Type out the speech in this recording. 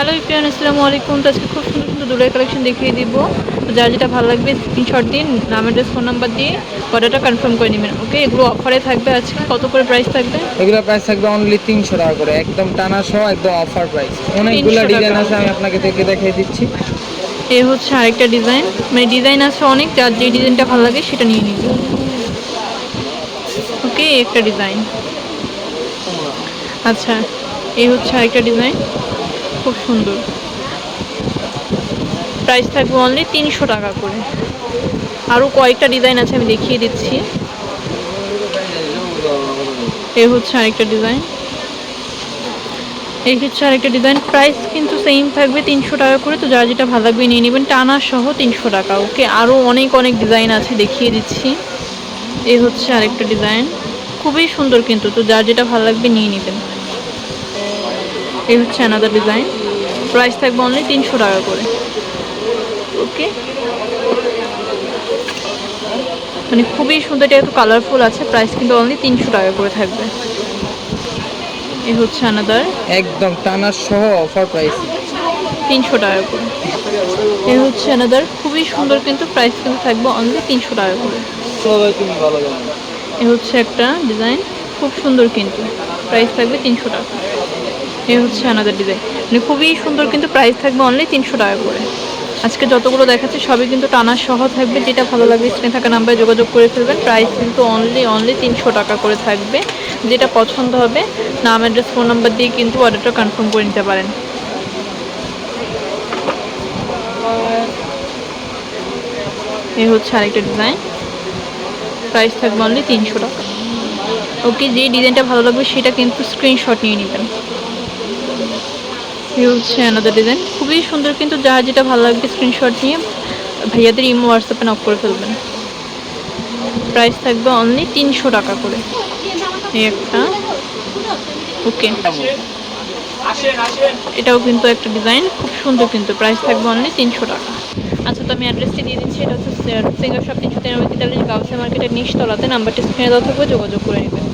Hello ইফরিয়ান আসসালামু আলাইকুম তো আজকে খুব সুন্দর সুন্দর দুলের কালেকশন দেখিয়ে দিব। তো যার যেটা ভালো লাগবে স্ক্রিনশট দিন নাম অ্যাড্রেস ফোন নাম্বার দিয়ে অর্ডারটা কনফার্ম করে নেবেন ওকে এগুলো অফারে থাকবে আজকে। কত করে প্রাইস থাকবে? এগুলো প্রাইস থাকবে অনলি তিনশো টাকা করে। একদম টানা সহ একদম অফার প্রাইস অনেকগুলো 300 ডিজাইন আছে আমি আপনাকে দেখে দেখিয়ে দিচ্ছি। এ হচ্ছে আরেকটা ডিজাইন মানে ডিজাইন আছে অনেক যার যে ডিজাইনটা ভালো লাগে সেটা নিয়ে নিব। ওকে একটা ডিজাইন আচ্ছা এই হচ্ছে আরেকটা ডিজাইন খুব সুন্দর। প্রাইস থাকবে অনলি তিনশো টাকা করে। আরও কয়েকটা ডিজাইন আছে, আমি দেখিয়ে দিচ্ছি। এ হচ্ছে আরেকটা ডিজাইন এই হচ্ছে আরেকটা ডিজাইন প্রাইস কিন্তু সেম থাকবে তিনশো টাকা করে। তো যার যেটা ভালো লাগবে নিয়ে নেবেন। টানা সহ তিনশো টাকা। ওকে আরও অনেক অনেক ডিজাইন আছে, দেখিয়ে দিচ্ছি। এ হচ্ছে আরেকটা ডিজাইন খুবই সুন্দর কিন্তু। তো যার যেটা ভালো লাগবে নিয়ে নেবেন। এই হচ্ছে আনাদার ডিজাইন প্রাইস থাকবে অনলি তিনশো টাকা করে। ওকে মানে খুবই সুন্দর এটা একটু কালারফুল আছে প্রাইস কিন্তু অনলি তিনশো টাকা করে থাকবে। এই হচ্ছে আনাদার একদম টানা সহ অফার প্রাইস তিনশো টাকা করে। এ হচ্ছে আনাদার খুবই সুন্দর কিন্তু প্রাইস কিন্তু থাকবে অনলি তিনশো টাকা করে। এ হচ্ছে একটা ডিজাইন খুব সুন্দর কিন্তু। প্রাইস থাকবে তিনশো টাকা। এ হচ্ছে আনাদার ডিজাইন মানে খুবই সুন্দর কিন্তু প্রাইস থাকবে অনলি তিনশো টাকা করে। আজকে যতগুলো দেখাচ্ছে সবই কিন্তু টানা সহ থাকবে। যেটা ভালো লাগবে স্ক্রিনে থাকা নাম্বারে যোগাযোগ করে ফেলবেন। প্রাইস কিন্তু অনলি অনলি তিনশো টাকা করে থাকবে। যেটা পছন্দ হবে, নাম অ্যাড্রেস ফোন নাম্বার দিয়ে কিন্তু অর্ডারটা কনফার্ম করে নিতে পারেন। এই হচ্ছে আরেকটা ডিজাইন প্রাইস থাকবে অনলি তিনশো টাকা। ওকে যে ডিজাইনটা ভালো লাগবে সেটা কিন্তু স্ক্রিনশট নিয়ে নেবেন। এই হচ্ছে আনাদার ডিজাইন খুবই সুন্দর, কিন্তু যার যেটা ভালো লাগবে স্ক্রিনশট নিয়ে ভাইয়াদের ইমো হোয়াটসঅ্যাপে নক করে ফেলবেন। প্রাইস থাকবে অনলি তিনশো টাকা করে। একটা। ওকে এটাও কিন্তু একটা ডিজাইন খুব সুন্দর কিন্তু প্রাইস থাকবে অনলি তিনশো টাকা। আচ্ছা তো আমি অ্যাড্রেসটি দিয়ে দিচ্ছি, এটা হচ্ছে সিঙ্গার শপ তিনশো তিরানব্বই তেতাল্লিশ গাউসে মার্কেটের নিচতলাতে নাম্বারটি স্ক্রিনে দেওয়া থাকবে, যোগাযোগ করে নেবেন।